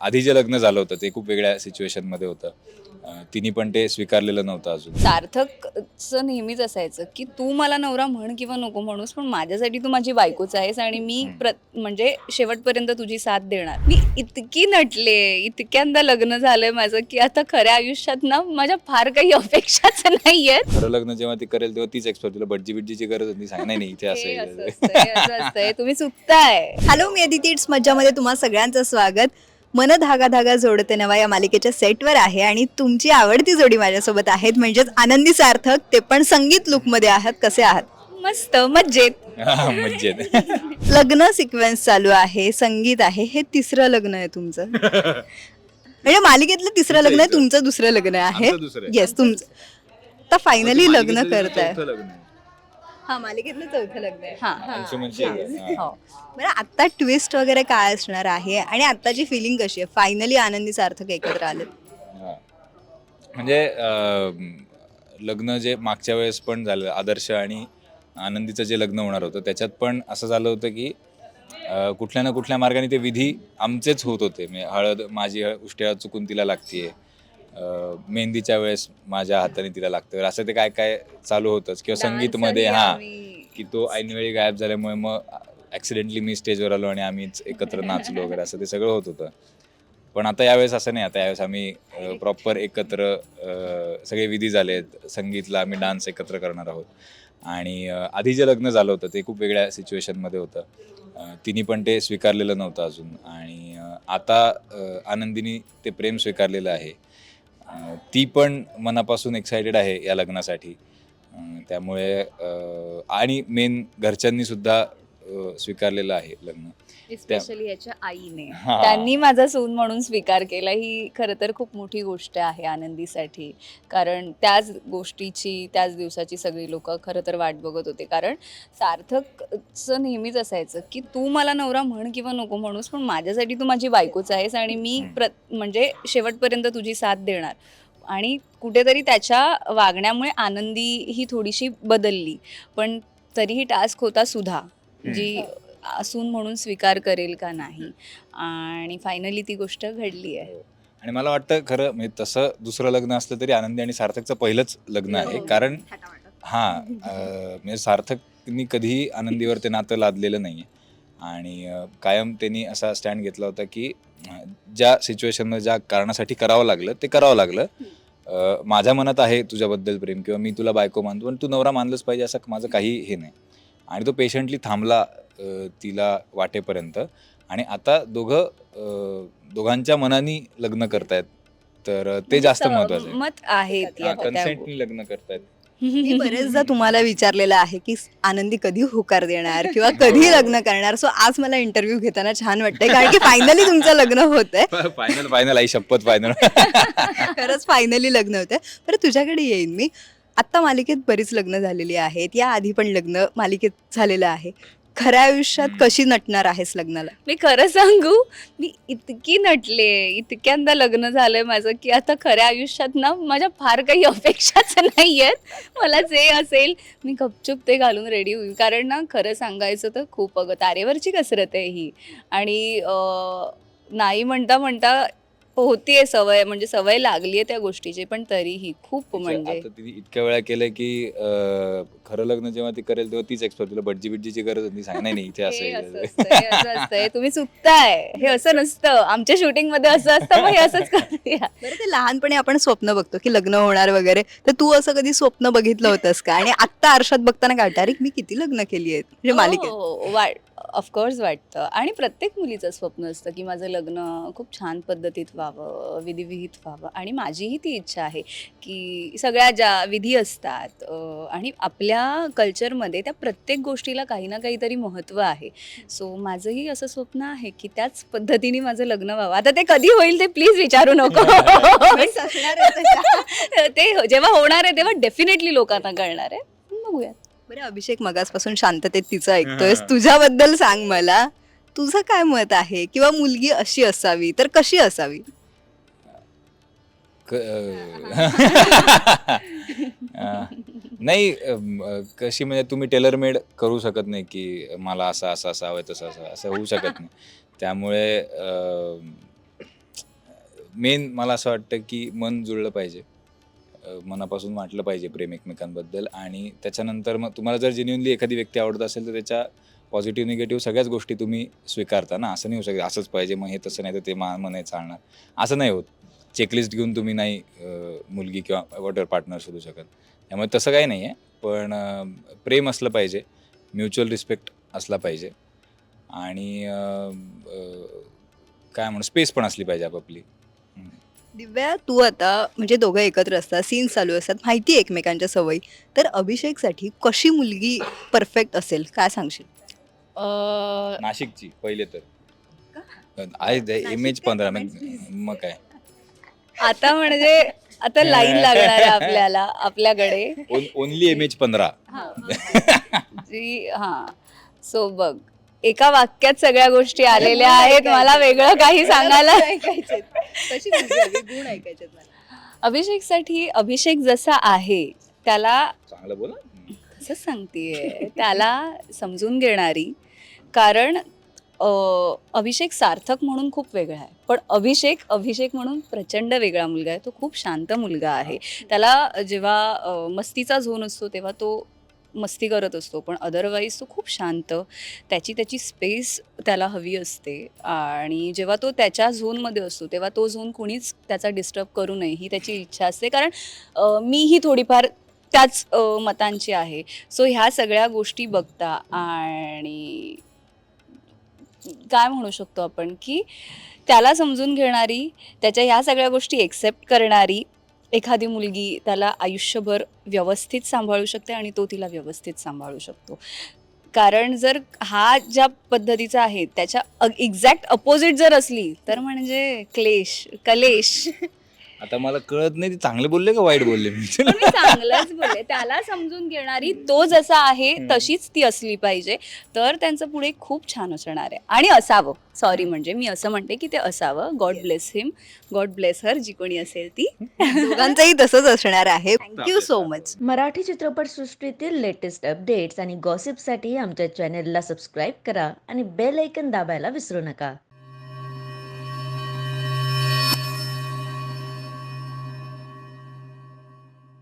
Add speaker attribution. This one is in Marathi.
Speaker 1: आधी जे लग्न झालं होतं ते खूप वेगळ्या सिच्युएशनमध्ये होतं. अं, तिने पण ते स्वीकारलेलं नव्हतं अजून.
Speaker 2: सार्थकचं नेहमीच असायचं की तू मला नवरा म्हण किंवा नको म्हणूस पण माझ्यासाठी तू माझी बायकोच आहेस आणि मी प्र म्हणजे शेवटपर्यंत तुझी साथ देणार. मी इतकी नटले इतक्यांदा लग्न झालंय माझं की आता खऱ्या आयुष्यात ना माझ्या फार काही अपेक्षाच नाहीयेत.
Speaker 1: खरं लग्न जेव्हा ती करेल तेव्हा तीच एक्सपर्ट तुला भटजी बिटजीची गरज होती. सांग नाही नाही इथे असं
Speaker 2: हे असतंय, असं असतंय. तुम्ही चुकताय.
Speaker 3: हॅलो मी अदिती. इट्स मज्जामध्ये तुम्हा सगळ्यांचं स्वागत. मन धागा धागा जोडते नवा या मालिकेच्या सेटवर आहे आणि तुमची आवडती जोडी माझ्यासोबत आहेत. म्हणजेच आनंदी सार्थक ते पण संगीत लुकमध्ये आहात. कसे आहात?
Speaker 2: मस्त मज्जेत.
Speaker 1: हा, मज्जेत.
Speaker 3: लग्न सिक्वेन्स चालू आहे संगीत आहे. हे तिसरं लग्न आहे तुमचं. म्हणजे मालिकेतलं तिसरं लग्न आहे तुमचं दुसरं लग्न आहे.
Speaker 1: आमचं दुसरं आहे.
Speaker 3: येस तुमचं. आता फायनली लग्न करताय. हा मालिकेतलं चौथं लग्न आहे.
Speaker 2: हा
Speaker 1: अंशुमनची आहे का? हा.
Speaker 3: हो. बरं आता ट्विस्ट वगैरे काय असणार आहे? आणि आताची फिलिंग कशी आहे? फायनली आनंदी सार्थक एकत्र आले.
Speaker 1: हा. म्हणजे अं, लग्न जे मागच्या वेळेस पण झालं आदर्श आणि आनंदीचं जे लग्न होणार होतं त्याच्यात पण असं झालं होतं की अं, कुठल्या ना कुठल्या मार्गाने ते विधी आमचेच होत होते. म्हणजे हळद माझी हळ- उष्टी हळद चुकून तिला लागतीये. मेहंदीच्या वेळेस माझ्या हाताने तिला लागतं. असं ते काय काय चालू होतंच. किंवा संगीतमध्ये हा की तो ऐनवेळी गायब झाल्यामुळे मग ॲक्सिडेंटली मी स्टेजवर आलो आणि आम्हीच एकत्र नाचलो वगैरे असं ते सगळं होत होतं. पण आता यावेळेस असं नाही. आता यावेळेस आम्ही प्रॉपर एकत्र सगळे विधी झालेत संगीतला आम्ही डान्स एकत्र करणार आहोत. आणि आधी जे लग्न झालं होतं ते खूप वेगळ्या सिच्युएशनमध्ये होतं. तिने पण ते स्वीकारलेलं नव्हतं अजून. आणि आता आनंदीनी ते प्रेम स्वीकारलेलं आहे. ती पण मनापासून एक्सायटेड आहे या लग्नासाठी. त्यामुळे आणि मेन घरच्यांनी सुद्धा अ, स्वीकारलेलं आहे लग्न.
Speaker 2: स्पेशली याच्या आईने.
Speaker 1: हा.
Speaker 2: त्यांनी माझा सून म्हणून स्वीकार केला. ही खरं तर खूप मोठी गोष्ट आहे आनंदीसाठी. कारण त्याच गोष्टीची त्याच दिवसाची सगळी लोक खरं तर वाट बघत होते. कारण सार्थकचं नेहमीच असायचं की तू मला नवरा म्हण किंवा नको म्हणूस पण माझ्यासाठी तू माझी बायकोच आहेस आणि मी प्र म्हणजे शेवटपर्यंत तुझी साथ देणार. आणि कुठेतरी त्याच्या वागण्यामुळे आनंदी ही थोडीशी बदलली. पण तरीही टास्क होता सुधा. जी असून म्हणून स्वीकार करेल का नाही? आणि फायनली ती गोष्ट घडली आहे.
Speaker 1: आणि मला वाटतं खरं म्हणजे तसं दुसरं लग्न असलं तरी आनंदी आणि सार्थकचं पहिलंच लग्न आहे. कारण हां म्हणजे सार्थकनी कधीही आनंदीवर ते नातं लादलेलं नाही आहे आणि कायम त्यांनी असा स्टँड घेतला होता की ज्या सिच्युएशनमध्ये ज्या कारणासाठी करावं लागलं ते करावं लागलं. माझ्या मनात आहे तुझ्याबद्दल प्रेम किंवा मी तुला बायको मानतो पण तू नवरा मानलंच पाहिजे असं माझं काही हे नाही. आणि तो पेशंटली थांबला तिला वाटेपर्यंत. आणि आता दोघं दोघांच्या मनाने लग्न करतायत. तर ते जास्त महत्वाचं आहे.
Speaker 2: मत आहे ती आता त्या-
Speaker 1: कन्सेंटनी लग्न करतायत.
Speaker 3: मी बरेचदा तुम्हाला विचारलेलं आहे की आनंदी कधी होकार देणार किंवा कधी लग्न करणार? सो आज मला इंटरव्ह्यू घेताना छान वाटतंय कारण की फायनली तुमचं लग्न होतंय.
Speaker 1: फायनल फायनल आई शपथ फायनल
Speaker 3: खरंच फायनली लग्न होतंय. बरं तुझ्याकडे येईन मी. आत्ता मालिकेत बरीच लग्न झालेली आहेत. या आधी पण लग्न मालिकेत झालेलं आहे. खऱ्या आयुष्यात कशी नटणार आहेस लग्नाला?
Speaker 2: मी खरं सांगू मी इतकी नटले इतक्यांदा लग्न झालंय माझं की आता खऱ्या आयुष्यात ना माझ्या फार काही अपेक्षाच नाहीयेत. मला जे असेल मी गपचूप ते घालून रेडी होईल. कारण ना खरं सांगायचं तर खूप अगं तारेवरची कसरत आहे ही. आणि अं, नाही म्हणता म्हणता होतीये सवय म्हणजे सवय लागली आहे त्या गोष्टीची पण तरीही खूप म्हणजे
Speaker 1: आता तिने इतक्या वेळा केलंय की अं, खरं लग्न जेव्हा ती करेल तेव्हा तीच एक्सपर्ट तुला भटजी बिटजीची गरज होती. सांग नाही नाही इथे असं
Speaker 2: हे असं
Speaker 1: आहे.
Speaker 2: असतं, हे असं असतंय तुम्ही चुकताय. हे असं नसतं. आमच्या शूटिंगमध्ये असं असतं मग हे असंच करूया.
Speaker 3: बरं ते लहानपणी आपण स्वप्न बघतो की लग्न होणार वगैरे तर तू असं कधी स्वप्न बघितलं होतंस का? आणि आत्ता आरशात बघताना काढता अरे मी किती लग्न केली आहेत? म्हणजे मालिकेत.
Speaker 2: हो, वाट ऑफकोर्स वाटतं. आणि प्रत्येक मुलीचं स्वप्न असतं की माझं लग्न खूप छान पद्धतीत व्हावं विधिविहित व्हावं. आणि माझीही ती इच्छा आहे की सगळ्या ज्या विधी असतात आणि आपल्या कल्चरमध्ये त्या प्रत्येक गोष्टीला काही ना काहीतरी महत्त्व आहे. सो माझंही असं स्वप्न आहे की त्याच पद्धतीने माझं लग्न व्हावं. आता ते कधी होईल ते प्लीज विचारू नको. ते जेव्हा होणार आहे तेव्हा डेफिनेटली लोकांना कळणार आहे. बघूया
Speaker 3: बरं अभिषेक मगासपासून शांततेत तिचं ऐकतोयस. तुझ्याबद्दल सांग मला. तुझं काय मत आहे? किंवा मुलगी अशी असावी तर कशी असावी?
Speaker 1: क- अं, नाही अं, कशी म्हणजे तुम्ही टेलर मेड करू शकत नाही की मला असं असं असं हवं तसं असं असं होऊ शकत नाही. त्यामुळे मेन मला असं वाटतं की मन जुळलं पाहिजे. मनापासून वाटलं पाहिजे प्रेम एकमेकांबद्दल. आणि त्याच्यानंतर मग तुम्हाला जर जेन्युनली एखादी व्यक्ती आवडत असेल तर त्याच्या पॉझिटिव्ह निगेटिव्ह सगळ्याच गोष्टी तुम्ही स्वीकारता ना? असं नाही होऊ शकत असंच पाहिजे मग हे तसं नाही तर ते मा मग नाही चालणार. असं नाही होत. चेकलिस्ट घेऊन तुम्ही नाही मुलगी किंवा वॉटर पार्टनर शोधू शकत. त्यामुळे तसं काही नाही आहे पण प्रेम असलं पाहिजे म्युच्युअल रिस्पेक्ट असला पाहिजे. आणि काय म्हणू स्पेस पण असली पाहिजे आपापली.
Speaker 3: दिव्या तू आता म्हणजे दोघं एकत्र असतात सीन्स चालू असतात माहिती आहे एकमेकांच्या सवयी. तर अभिषेकसाठी कशी मुलगी परफेक्ट असेल? काय सांगशील?
Speaker 2: अं,
Speaker 1: नाशिकची पहिले तर. आहे इमेज पंधरा मग मग काय?
Speaker 2: आता म्हणजे आता लाईन लागणार आहे आपल्याला आपल्याकडे.
Speaker 1: ओनली इमेज पंधरा.
Speaker 2: जी हा. सो बघ. एका वाक्यात सगळ्या गोष्टी आलेल्या आहेत. मला वेगळं काही सांगायला
Speaker 3: गुण ऐकायचे
Speaker 2: अभिषेकसाठी अभिषेक जसा आहे त्याला
Speaker 1: चांगलं बोला
Speaker 2: कसं सांगतेय. त्याला समजून घेणारी कारण अभिषेक सार्थक म्हणून खूप वेगळा आहे. पण अभिषेक अभिषेक म्हणून प्रचंड वेगळा मुलगा आहे. तो खूप शांत मुलगा आहे. त्याला जेव्हा मस्तीचा झोन असतो तेव्हा तो मस्ती करत असतो पण अदरवाईज तो खूप शांत. त्याची त्याची स्पेस त्याला हवी असते. आणि जेव्हा तो त्याच्या झोनमध्ये असतो तेव्हा तो झोन कुणीच त्याचा डिस्टर्ब करू नये ही त्याची इच्छा असते. कारण मीही थोडीफार त्याच मतांची आहे. सो ह्या सगळ्या गोष्टी बघता आणि काय म्हणू शकतो आपण की त्याला समजून घेणारी त्याच्या ह्या सगळ्या गोष्टी एक्सेप्ट करणारी एखादी मुलगी त्याला आयुष्यभर व्यवस्थित सांभाळू शकते आणि तो तिला व्यवस्थित सांभाळू शकतो. कारण जर हा ज्या पद्धतीचा आहे त्याच्या एक्झॅक्ट अपोजिट जर असली तर म्हणजे क्लेश कलेश.
Speaker 1: आता मला कळत नाही ते चांगले बोलले का वाईट बोलले? मी
Speaker 2: पण मी चांगलंच बोलले. त्याला समजून घेणारी तो जसा आहे तशीच ती असली पाहिजे. तर त्यांचं पुढे खूप छान असणार आहे. आणि असावं. सॉरी म्हणजे मी असं म्हणते की ते असावं. God bless him God bless her जी कोणी असेल ती.
Speaker 3: दोघांचंही तसंच असणार आहे. Thank you so much
Speaker 4: Marathi चित्रपटसृष्टीतील लेटेस्ट अपडेट्स आणि गॉसिपसाठी आमच्या चॅनेलला सबस्क्राईब करा आणि बेल ऐकन दाबायला विसरू नका.